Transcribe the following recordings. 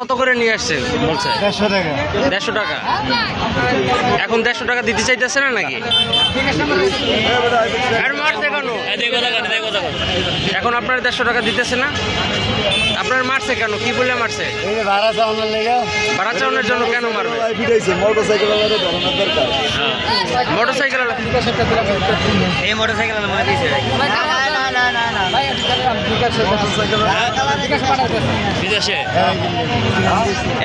কত করে নিয়ে আসছেন? বলছে। দেড়শো টাকা। দেড়শো টাকা? এখন দেড়শো টাকা দিতে চাইতেছে না নাকি? আর মারছে কেন এখন আপনার দেড়শো টাকা দিতেছে না? আপনার মারছে কেন? কি বললে মারছে? ভাড়া চাওয়ানোর লেগে। ভাড়া চাউনের জন্য কেন মারবে? ফিটাইছে মোটর সাইকেল ধরনের মোটর সাইকেল এই মোটরসাইকেল বিদেশে।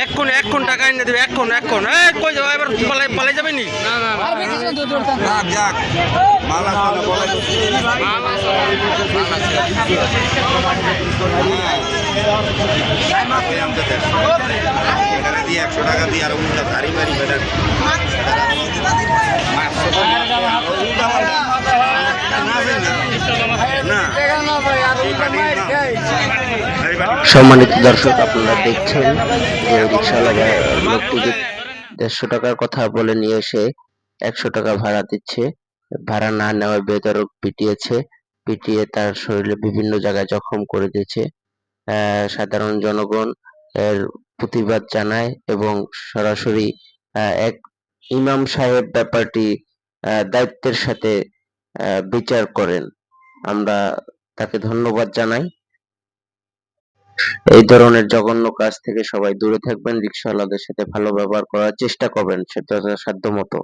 এক্ষণ টাকা এনে দেবে এক্ষণ এক্ষণ এই কই যাব এবার পালাই পালাই যাবে নি? দিয়ে একশো টাকা দিয়ে আর উল্টা ভারী ভারী বেটার না সম্মানিত দর্শক, আপনারা দেখছেন যে রিক্সাওয়ালা লোকটিকে দেড়শো টাকার কথা বলে নিয়ে এসে একশো টাকা ভাড়া দিচ্ছে, ভাড়া না নেওয়ায় বেদরক পিটিয়েছে, পিটিয়ে তার শরীরে বিভিন্ন জায়গায় জখম করে দিয়েছে। সাধারণ জনগণ এর প্রতিবাদ জানায় এবং সরাসরি এক ইমাম সাহেব ব্যাপারটি দায়িত্বের সাথে বিচার করেন। আমরা তাকে ধন্যবাদ জানাই। এই ধরনের জঘন্য কাজ থেকে সবাই দূরে থাকবেন রিক্সাওয়ালাদের সাথে ভালো ব্যবহার করার চেষ্টা করবেন সাধ্যমতো সাধ্য মতো